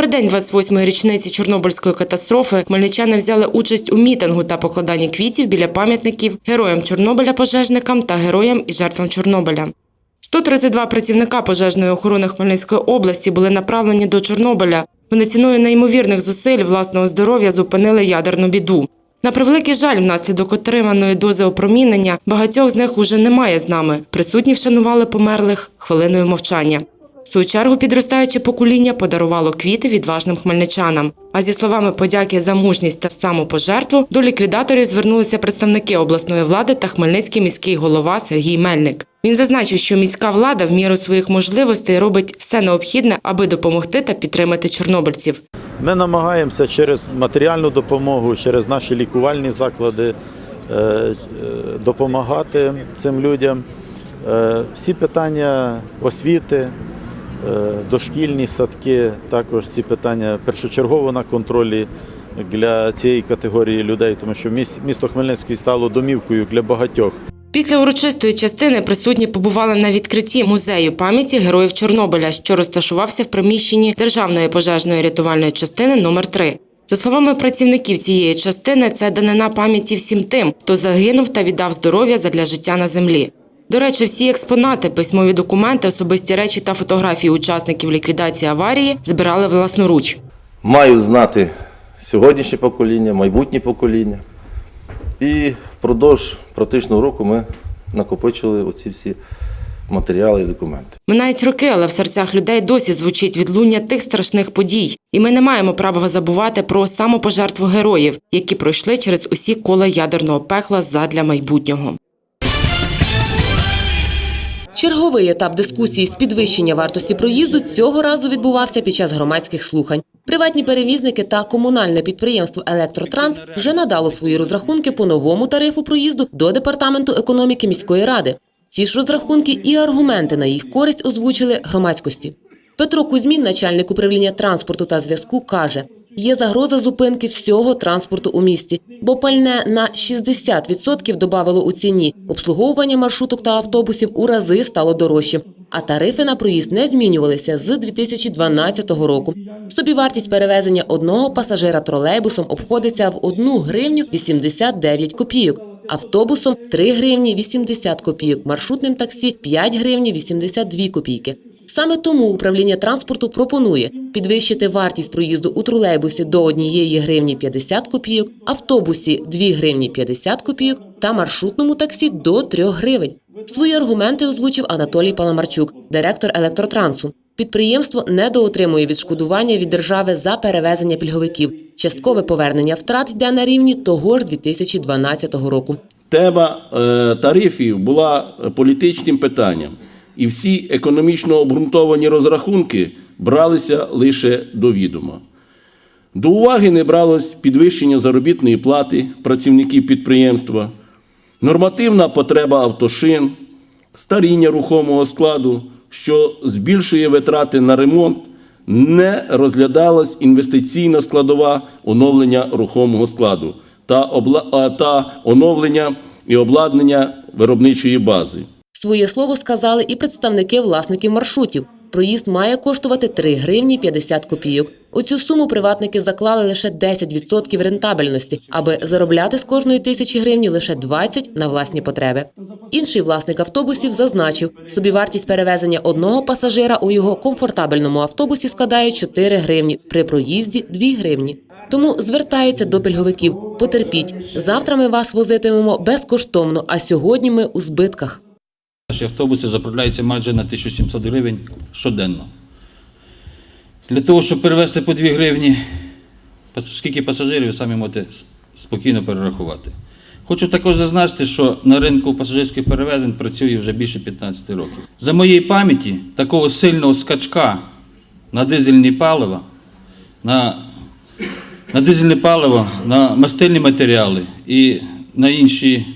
Переддень 28-ї річниці Чорнобильської катастрофи хмельничани взяли участь у мітингу та покладанні квітів біля пам'ятників героям Чорнобиля пожежникам та героям і жертвам Чорнобиля. 132 працівника пожежної охорони Хмельницької області були направлені до Чорнобиля. Вони ціною неймовірних зусиль власного здоров'я зупинили ядерну біду. На превеликий жаль, внаслідок отриманої дози опромінення багатьох з них уже немає з нами. Присутні вшанували померлих хвилиною мовчання. В свою чергу підростаюче покоління подарувало квіти відважним хмельничанам. А зі словами подяки за мужність та самопожертву до ліквідаторів звернулися представники обласної влади та хмельницький міський голова Сергій Мельник. Він зазначив, що міська влада в міру своїх можливостей робить все необхідне, аби допомогти та підтримати чорнобильців. Ми намагаємося через матеріальну допомогу, через наші лікувальні заклади е, е, допомагати цим людям. Е, Всі питання освіти, дошкільні садки, також ці питання першочергово на контролі для цієї категорії людей, тому що місто Хмельницький стало домівкою для багатьох. Після урочистої частини присутні побували на відкритті музею пам'яті героїв Чорнобиля, що розташувався в приміщенні Державної пожежної рятувальної частини номер 3 За словами працівників цієї частини, це данина пам'яті всім тим, хто загинув та віддав здоров'я задля життя на землі. До речі, всі експонати, письмові документи, особисті речі та фотографії учасників ліквідації аварії збирали власноруч. Маю знати сьогоднішнє покоління, майбутнє покоління. І впродовж практично року ми накопичили оці всі матеріали і документи. Минають роки, але в серцях людей досі звучить відлуння тих страшних подій, і ми не маємо права забувати про самопожертву героїв, які пройшли через усі кола ядерного пекла задля майбутнього. Черговий етап дискусії з підвищення вартості проїзду цього разу відбувався під час громадських слухань. Приватні перевізники та комунальне підприємство Електротранс вже надало свої розрахунки по новому тарифу проїзду до департаменту економіки міської ради. Ці ж розрахунки і аргументи на їх користь озвучили громадськості. Петро Кузьмін, начальник управління транспорту та зв'язку, каже: є загроза зупинки всього транспорту у місті, бо пальне на 60% добавило у ціні. Обслуговування маршруток та автобусів у рази стало дорожчим. А тарифи на проїзд не змінювалися з 2012 року. Собівартість перевезення одного пасажира тролейбусом обходиться в 1 гривню 89 копійок. Автобусом 3 гривні 80 копійок, маршрутним таксі 5 гривні 82 копійки. Саме тому управління транспорту пропонує підвищити вартість проїзду у тролейбусі до 1 гривні 50 копійок, автобусі 2 гривні 50 копійок та маршрутному таксі до 3 гривень. Свої аргументи озвучив Анатолій Паламарчук, директор електротрансу. Підприємство недоотримує відшкодування від держави за перевезення пільговиків. Часткове повернення втрат йде на рівні того ж 2012 року. Тема е, тарифів була політичним питанням, і всі економічно обґрунтовані розрахунки бралися лише до відома. До уваги не бралось підвищення заробітної плати працівників підприємства, нормативна потреба автошин, старіння рухомого складу, що збільшує витрати на ремонт, не розглядалась інвестиційна складова оновлення рухомого складу та, обла... та оновлення і обладнання виробничої бази. Своє слово сказали і представники власників маршрутів. Проїзд має коштувати 3 гривні 50 копійок. У цю суму приватники заклали лише 10% рентабельності, аби заробляти з кожної тисячі гривні лише 20 на власні потреби. Інший власник автобусів зазначив, собівартість перевезення одного пасажира у його комфортабельному автобусі складає 4 гривні, при проїзді 2 гривні. Тому звертаються до пільговиків. Потерпіть, завтра ми вас возитимемо безкоштовно, а сьогодні ми у збитках. Наші автобуси заправляються майже на 1700 гривень щоденно. Для того, щоб перевезти по 2 гривні, скільки пасажирів, самі можете спокійно перерахувати. Хочу також зазначити, що на ринку пасажирських перевезень працює вже більше 15 років. За моєї пам'яті, такого сильного скачка на дизельні палива, на, на дизельне паливо, на мастильні матеріали і на інші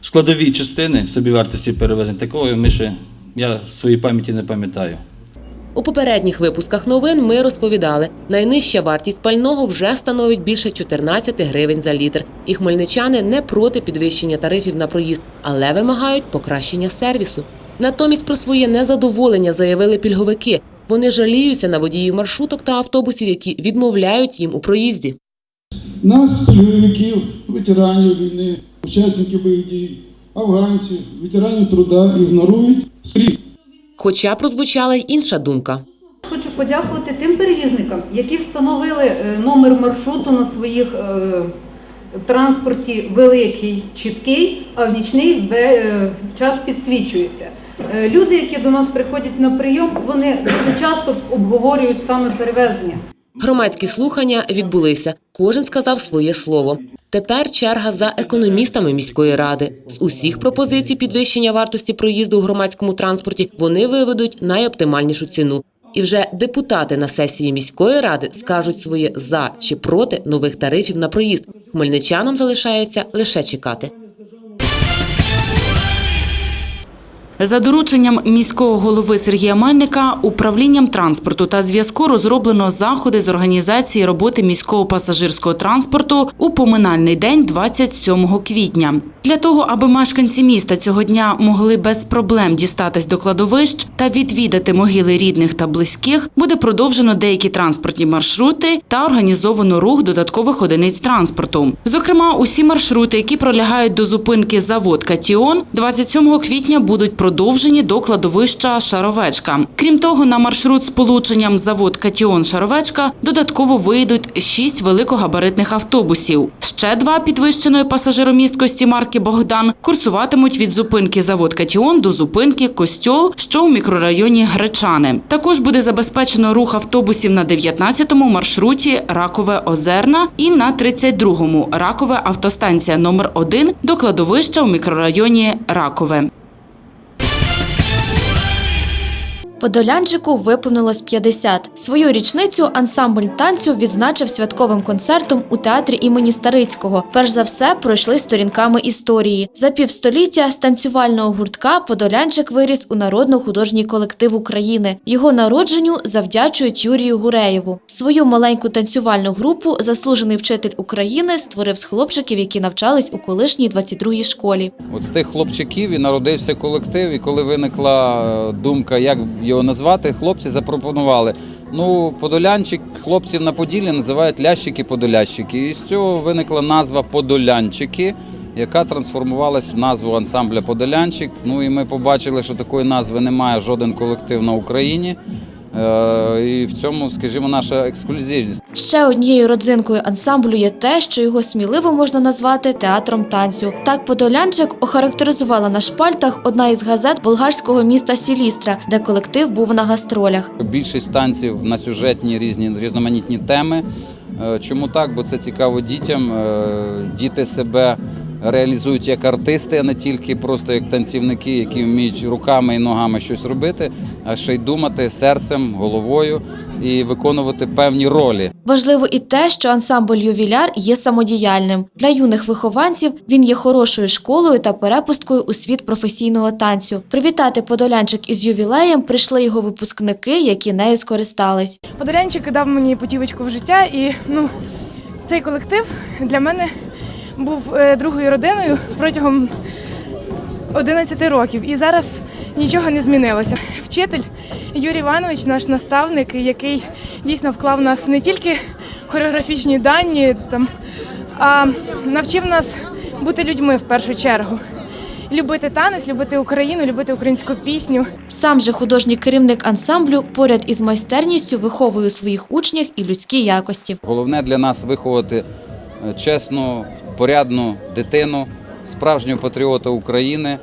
складові частини собівартості перевезень, такого ми ще я в своїй пам'яті не пам'ятаю. У попередніх випусках новин ми розповідали, найнижча вартість пального вже становить більше 14 гривень за літр. І хмельничани не проти підвищення тарифів на проїзд, але вимагають покращення сервісу. Натомість про своє незадоволення заявили пільговики. Вони жаліються на водіїв маршруток та автобусів, які відмовляють їм у проїзді. Нас, пільговиків, ветеранів війни, учасників бойових дій, афганців, ветеранів труда ігнорують скрізь. Хоча прозвучала й інша думка. Хочу подякувати тим перевізникам, які встановили е, номер маршруту на своїх е, транспорті великий, чіткий, а в нічний е, час підсвічується. Люди, які до нас приходять на прийом, вони дуже часто обговорюють саме перевезення. Громадські слухання відбулися. Кожен сказав своє слово. Тепер черга за економістами міської ради. З усіх пропозицій підвищення вартості проїзду у громадському транспорті вони виведуть найоптимальнішу ціну. І вже депутати на сесії міської ради скажуть своє за чи проти нових тарифів на проїзд. Хмельничанам залишається лише чекати. За дорученням міського голови Сергія Мельника управлінням транспорту та зв'язку розроблено заходи з організації роботи міського пасажирського транспорту у поминальний день 27 квітня. Для того, аби мешканці міста цього дня могли без проблем дістатись до кладовищ та відвідати могили рідних та близьких, буде продовжено деякі транспортні маршрути та організовано рух додаткових одиниць транспорту. Зокрема, усі маршрути, які пролягають до зупинки завод Катіон, 27 квітня будуть продовжені до кладовища Шаровечка. Крім того, на маршрут з полученням завод Катіон Шаровечка додатково вийдуть шість великогабаритних автобусів. Ще два підвищеної пасажиромісткості марки Богдан курсуватимуть від зупинки завод Катіон до зупинки Костьол, що у мікрорайоні Гречани. Також буде забезпечено рух автобусів на 19-му маршруті Ракове Озерна і на 32-му Ракове автостанція номер 1 до кладовища у мікрорайоні Ракове. Подолянчику виповнилось 50. Свою річницю ансамбль танцю відзначив святковим концертом у театрі імені Старицького. Перш за все пройшли сторінками історії. За півстоліття з танцювального гуртка Подолянчик виріс у народно-художній колектив України. Його народженню завдячують Юрію Гуреєву. Свою маленьку танцювальну групу заслужений вчитель України створив з хлопчиків, які навчались у колишній 22-й школі. От з тих хлопчиків і народився колектив, і коли виникла е, думка, як його назвати, хлопці запропонували. Ну, подолянчик хлопців на Поділлі називають лящики-подолящики. І з цього виникла назва Подолянчики, яка трансформувалась в назву ансамбля Подолянчик. Ну і ми побачили, що такої назви немає жоден колектив на Україні. Е, І в цьому, скажімо, наша ексклюзивність. Ще однією родзинкою ансамблю є те, що його сміливо можна назвати театром танцю. Так Подолянчик охарактеризувала на шпальтах одна із газет болгарського міста Сілістра, де колектив був на гастролях. Більшість танців на сюжетні різні різноманітні теми. Е, Чому так? Бо це цікаво дітям. Е, Діти себе реалізують як артисти, а не тільки просто як танцівники, які вміють руками і ногами щось робити, а ще й думати серцем, головою і виконувати певні ролі. Важливо і те, що ансамбль ювіляр є самодіяльним. Для юних вихованців він є хорошою школою та перепусткою у світ професійного танцю. Привітати Подолянчик із ювілеєм прийшли його випускники, які нею скористались. Подолянчик дав мені путівочку в життя, і ну, цей колектив для мене був е, другою родиною протягом 11 років. І зараз нічого не змінилося. Вчитель Юрій Іванович, наш наставник, який дійсно вклав в нас не тільки хореографічні дані, там, а навчив нас бути людьми в першу чергу. Любити танець, любити Україну, любити українську пісню. Сам же художній керівник ансамблю поряд із майстерністю виховує у своїх учнях і людські якості. Головне для нас виховати е, чесну, порядну дитину, справжнього патріота України,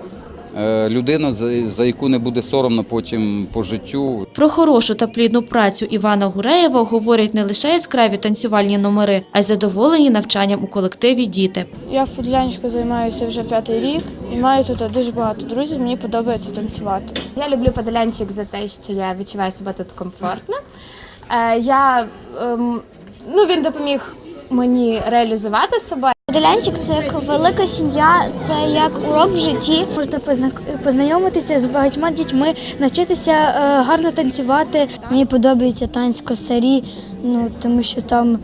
е, людину, за- яку не буде соромно потім по життю. Про хорошу та плідну працю Івана Гуреєва говорять не лише яскраві танцювальні номери, а й задоволені навчанням у колективі діти. Я в Подолянчику займаюся вже п'ятий рік і маю тут дуже багато друзів. Мені подобається танцювати. Я люблю подолянчик за те, що я відчуваю себе тут комфортно. Е, я, ем, ну, він допоміг мені реалізувати себе. Подолянчик це як велика сім'я, це як урок в житті. Можна позна- познайомитися з багатьма дітьми, навчитися е, гарно танцювати. Мені подобається танець косарі, ну тому що там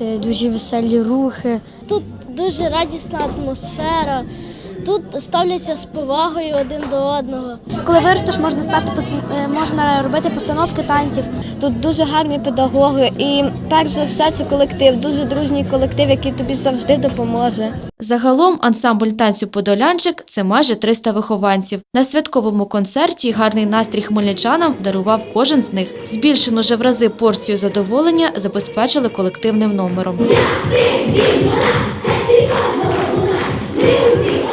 е, дуже веселі рухи. Тут дуже радісна атмосфера. Тут ставляться з повагою один до одного. Коли виростеш, можна стати е, можна робити постановки танців. Тут дуже гарні педагоги, і перш за все це колектив, дуже дружній колектив, який тобі завжди допоможе. Загалом ансамбль танцю Подолянчик це майже 300 вихованців. На святковому концерті гарний настрій хмельничанам дарував кожен з них. Збільшену же в рази порцію задоволення забезпечили колективним номером. Ми усі